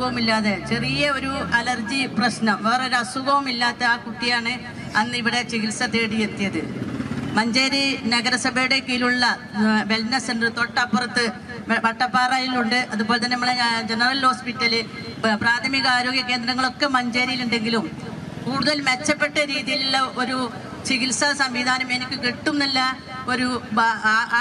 അസുഖവും ഇല്ലാതെ ചെറിയ ഒരു അലർജി പ്രശ്നം വേറൊരു അസുഖവും ഇല്ലാത്ത ആ കുട്ടിയാണ് അന്ന് ഇവിടെ ചികിത്സ തേടിയെത്തിയത്. മഞ്ചേരി നഗരസഭയുടെ കീഴിലുള്ള വെൽനസ് സെന്റർ തൊട്ടപ്പുറത്ത് വട്ടപ്പാറയിലുണ്ട്. അതുപോലെ തന്നെ നമ്മളെ ജനറൽ ഹോസ്പിറ്റൽ പ്രാഥമിക ആരോഗ്യ കേന്ദ്രങ്ങളൊക്കെ മഞ്ചേരിയിലുണ്ടെങ്കിലും കൂടുതൽ മെച്ചപ്പെട്ട രീതിയിലുള്ള ഒരു ചികിത്സാ സംവിധാനം എനിക്ക് കിട്ടുന്നില്ല ഒരു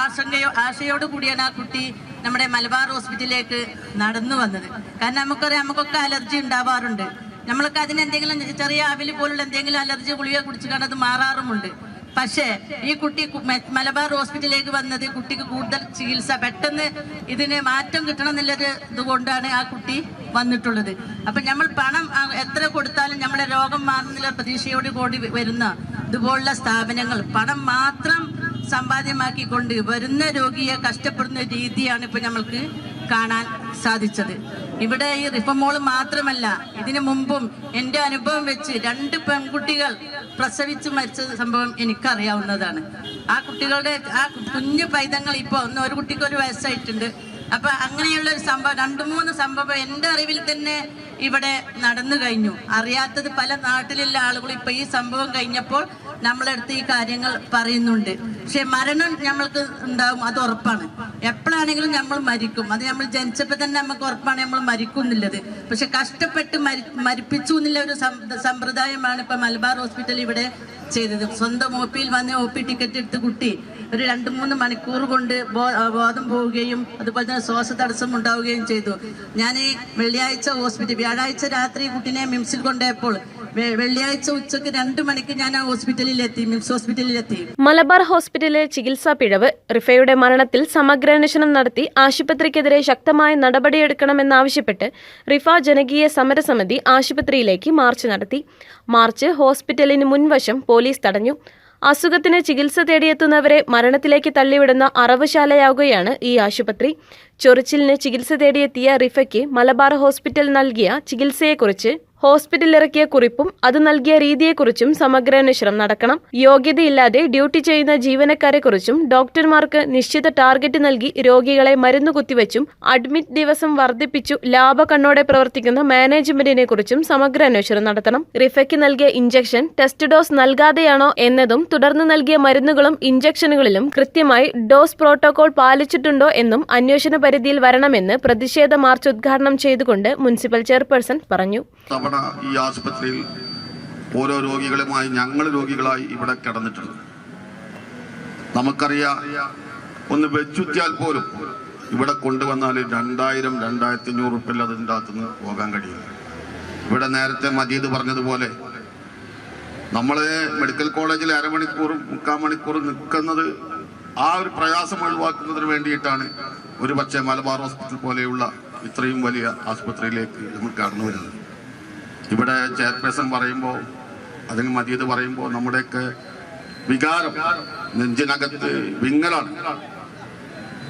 ആശങ്കയോ ആശയോട് കൂടിയാണ് ആ കുട്ടി നമ്മുടെ മലബാർ ഹോസ്പിറ്റലിലേക്ക് നടന്നു വന്നത്. കാരണം നമുക്കറിയാം നമുക്കൊക്കെ അലർജി ഉണ്ടാവാറുണ്ട്. നമ്മൾക്ക് അതിന് എന്തെങ്കിലും ചെറിയ ആവിൽ പോലുള്ള എന്തെങ്കിലും അലർജി ഗുളിക കുടിച്ചു കണ്ടത് മാറാറുമുണ്ട്. പക്ഷേ ഈ കുട്ടി മലബാർ ഹോസ്പിറ്റലിലേക്ക് വന്നത് കുട്ടിക്ക് കൂടുതൽ ചികിത്സ പെട്ടെന്ന് ഇതിന് മാറ്റം കിട്ടണം എന്നുള്ളൊരു ഇതുകൊണ്ടാണ് ആ കുട്ടി വന്നിട്ടുള്ളത്. അപ്പൊ നമ്മൾ പണം എത്ര കൊടുത്താലും നമ്മുടെ രോഗം മാറുന്നില്ല പ്രതീക്ഷയോട് കൂടി വരുന്ന ഇതുപോലുള്ള സ്ഥാപനങ്ങൾ പണം മാത്രം സമ്പാദ്യമാക്കിക്കൊണ്ട് വരുന്ന രോഗിയെ കഷ്ടപ്പെടുന്ന രീതിയാണ് ഇപ്പൊ നമ്മൾക്ക് കാണാൻ സാധിച്ചത്. ഇവിടെ ഈ റിഫമോൾ മാത്രമല്ല ഇതിനു മുമ്പും എന്റെ അനുഭവം വെച്ച് രണ്ട് പെൺകുട്ടികൾ പ്രസവിച്ച് മരിച്ച സംഭവം എനിക്കറിയാവുന്നതാണ്. ആ കുട്ടികളുടെ ആ കുഞ്ഞു പൈതങ്ങൾ ഇപ്പോൾ ഒന്ന് ഒരു കുട്ടിക്ക് ഒരു വയസ്സായിട്ടുണ്ട്. അപ്പൊ അങ്ങനെയുള്ള ഒരു സംഭവം രണ്ടു മൂന്ന് സംഭവം എന്റെ അറിവിൽ തന്നെ ഇവിടെ നടന്നു കഴിഞ്ഞു. അറിയാത്തത് പല നാട്ടിലുള്ള ആളുകൾ ഇപ്പൊ ഈ സംഭവം കഴിഞ്ഞപ്പോൾ നമ്മളെടുത്ത് ഈ കാര്യങ്ങൾ പറയുന്നുണ്ട്. പക്ഷെ മരണം നമ്മൾക്ക് ഉണ്ടാവും അത് ഉറപ്പാണ്. എപ്പോഴാണെങ്കിലും നമ്മൾ മരിക്കും. അത് നമ്മൾ ജനിച്ചപ്പോൾ തന്നെ നമുക്ക് ഉറപ്പാണ് നമ്മൾ മരിക്കും എന്നുള്ളത് പക്ഷെ കഷ്ടപ്പെട്ട് മരി മരിപ്പിച്ചു എന്നുള്ള ഒരു സമ്പ്രദായമാണ് ഇപ്പൊ മലബാർ ഹോസ്പിറ്റൽ ഇവിടെ ചെയ്തത്. സ്വന്തം ഒ പിയിൽ വന്ന് ഒ പി ടിക്കറ്റ് എടുത്ത് കുട്ടി ഒരു രണ്ട് മൂന്ന് മണിക്കൂർ കൊണ്ട് ബോധം പോവുകയും അതുപോലെ തന്നെ ശ്വാസ തടസ്സം ഉണ്ടാവുകയും ചെയ്തു. ഞാൻ ഈ വെള്ളിയാഴ്ച ഹോസ്പിറ്റൽ വ്യാഴാഴ്ച രാത്രി കുട്ടീനെ മിംസിൽ കൊണ്ടുപോയപ്പോൾ വെള്ളിയാഴ്ച ഉച്ചയ്ക്ക് രണ്ട് മണിക്ക് ഞാൻ ആ ഹോസ്പിറ്റലിലെത്തി മിംസ് ഹോസ്പിറ്റലിൽ എത്തി മലബാർ ഹോസ്പിറ്റലിലെ ചികിത്സാ പിഴവ് റിഫയുടെ മരണത്തിൽ സമഗ്രാന്വേഷണം നടത്തി ആശുപത്രിക്കെതിരെ ശക്തമായ നടപടിയെടുക്കണമെന്നാവശ്യപ്പെട്ട് റിഫ ജനകീയ സമരസമിതി ആശുപത്രിയിലേക്ക് മാർച്ച് നടത്തി. മാർച്ച് ഹോസ്പിറ്റലിന് മുൻവശം പോലീസ് തടഞ്ഞു. അസുഖത്തിന് ചികിത്സ തേടിയെത്തുന്നവരെ മരണത്തിലേക്ക് തള്ളിവിടുന്ന അറവുശാലയാവുകയാണ് ഈ ആശുപത്രി. ചൊറിച്ചിലിന് ചികിത്സ തേടിയെത്തിയ റിഫയ്ക്ക് മലബാർ ഹോസ്പിറ്റൽ നൽകിയ ചികിത്സയെക്കുറിച്ച് ഹോസ്പിറ്റൽ ഇറക്കിയ കുറിപ്പും അത് നൽകിയ രീതിയെക്കുറിച്ചും സമഗ്ര അന്വേഷണം നടക്കണം. യോഗ്യതയില്ലാതെ ഡ്യൂട്ടി ചെയ്യുന്ന ജീവനക്കാരെക്കുറിച്ചും ഡോക്ടർമാർക്ക് നിശ്ചിത ടാർഗറ്റ് നൽകി രോഗികളെ മരുന്ന് കുത്തിവെച്ചും അഡ്മിറ്റ് ദിവസം വർദ്ധിപ്പിച്ചു ലാഭ കണ്ണോടെ പ്രവർത്തിക്കുന്ന മാനേജ്മെന്റിനെ കുറിച്ചും സമഗ്രാന്വേഷണം നടത്തണം. റിഫയ്ക്ക് നൽകിയ ഇഞ്ചക്ഷൻ ടെസ്റ്റ് ഡോസ് നൽകാതെയാണോ എന്നതും തുടർന്ന് നൽകിയ മരുന്നുകളും ഇഞ്ചക്ഷനുകളിലും കൃത്യമായി ഡോസ് പ്രോട്ടോകോൾ പാലിച്ചിട്ടുണ്ടോ എന്നും അന്വേഷണ പരിധിയിൽ വരണമെന്ന് പ്രതിഷേധ മാർച്ച് ഉദ്ഘാടനം ചെയ്തുകൊണ്ട് മുനിസിപ്പൽ ചെയർപേഴ്സൺ പറഞ്ഞു. തവണ ഈ ആശുപത്രിയിൽ ഓരോ രോഗികളുമായി ഞങ്ങൾ രോഗികളായി ഇവിടെ കിടന്നിട്ടുണ്ട്. നമുക്കറിയാം ഒന്ന് വെച്ചുത്തിയാൽ പോലും ഇവിടെ കൊണ്ടുവന്നാൽ രണ്ടായിരം രണ്ടായിരത്തി അഞ്ഞൂറ് ഉറുപ്പില്ല അതിന്റെ അകത്തുനിന്ന് പോകാൻ കഴിയില്ല. ഇവിടെ നേരത്തെ മജീദ് പറഞ്ഞതുപോലെ നമ്മൾ മെഡിക്കൽ കോളേജിൽ അരമണിക്കൂറും മുക്കാൽ മണിക്കൂറും നിൽക്കുന്നത് ആ ഒരു പ്രയാസം ഒഴിവാക്കുന്നതിന് വേണ്ടിയിട്ടാണ് ഒരു പക്ഷേ മലബാർ ഹോസ്പിറ്റൽ പോലെയുള്ള ഇത്രയും വലിയ ആശുപത്രിയിലേക്ക് നമ്മൾ കടന്നു വരുന്നത്. ഇവിടെ ചെയർപേഴ്സൺ പറയുമ്പോൾ അല്ലെങ്കിൽ മജീദ് പറയുമ്പോൾ നമ്മുടെയൊക്കെ വികാരം നെഞ്ചിനകത്ത് വിങ്ങലാണ്.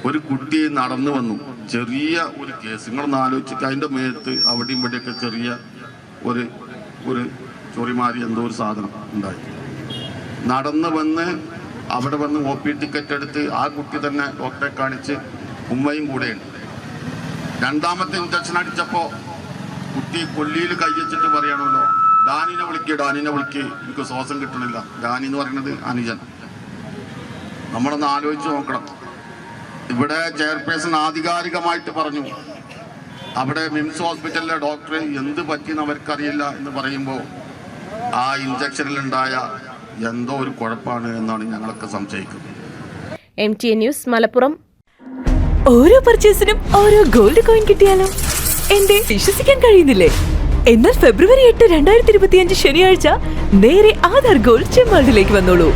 ഒരു കുട്ടി നടന്നു വന്നു. ചെറിയ ഒരു കേസ്. നിങ്ങളൊന്ന് ആലോചിച്ചിട്ട് അതിന്റെ മേത്ത് അവിടെയും ഇവിടെയൊക്കെ ചെറിയ ഒരു ഒരു ചൊറിമാരി എന്തോ ഒരു സാധനം ഉണ്ടായി. നടന്നു വന്ന് അവിടെ വന്ന് ഒ പി ടിക്കറ്റ് എടുത്ത് ആ കുട്ടി തന്നെ ഡോക്ടറെ കാണിച്ച് ഉമ്മയും കൂടെയുണ്ട്. രണ്ടാമത്തെ ഇഞ്ചക്ഷൻ അടിച്ചപ്പോൾ കുട്ടി കൊല്ലിയിൽ കൈവച്ചിട്ട് പറയണമല്ലോ ഡാനിനെ വിളിക്കുക ഡാനിനെ വിളിക്കുക എനിക്ക് ശ്വാസം കിട്ടണില്ല. ഡാനി എന്ന് പറയുന്നത് അനുജൻ. നമ്മളൊന്ന് ആലോചിച്ച് നോക്കണം. ഇവിടെ ചെയർപേഴ്സൺ ആധികാരികമായിട്ട് പറഞ്ഞു അവിടെ മിംസ് ഹോസ്പിറ്റലിലെ ഡോക്ടർ എന്ത് പറ്റിയെന്ന് അവർക്കറിയില്ല എന്ന് പറയുമ്പോൾ ആ ഇഞ്ചക്ഷനിലുണ്ടായ എന്തോ ഒരു കുഴപ്പമാണ് എന്നാണ് ഞങ്ങളൊക്കെ സംശയിക്കുന്നത്. M T A news Malappuram. ഓരോ പർച്ചേസിനും ഓരോ ഗോൾഡ് കോയിൻ കിട്ടിയാലോ? എന്റെ വിശ്വസിക്കാൻ കഴിയുന്നില്ലേ? എന്നാൽ ഫെബ്രുവരി എട്ട് രണ്ടായിരത്തി ഇരുപത്തിയഞ്ച് ശനിയാഴ്ച നേരെ ആധാർ ഗോൾഡ് ചെമ്മാളിലേക്ക് വന്നോളൂ.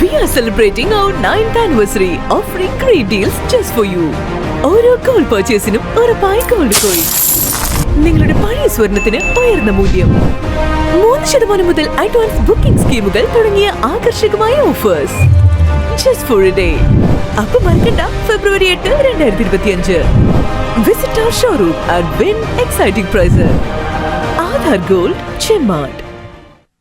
We are celebrating our ninth anniversary offering great deals just for you ഓരോ ഗോൾഡ് പർച്ചേസിനും ഉറപ്പായി ഗോൾഡ് കോയിൻ നിങ്ങളുടെ പഴയ സ്വർണത്തിന് ഉയർന്ന മൂല്യം. മൂന്ന് ശതമാനം മുതൽ അഡ്വാൻസ് ബുക്കിംഗ് സ്കീമുകൾ തുടങ്ങിയ ആകർഷകമായ offers just for a day അപ്പൊ മറക്കണ്ട ഫെബ്രുവരി എട്ട് രണ്ടായിരത്തി ഇരുപത്തിയഞ്ച് visit our showroom and win exciting prize Aadhar gold Chemmad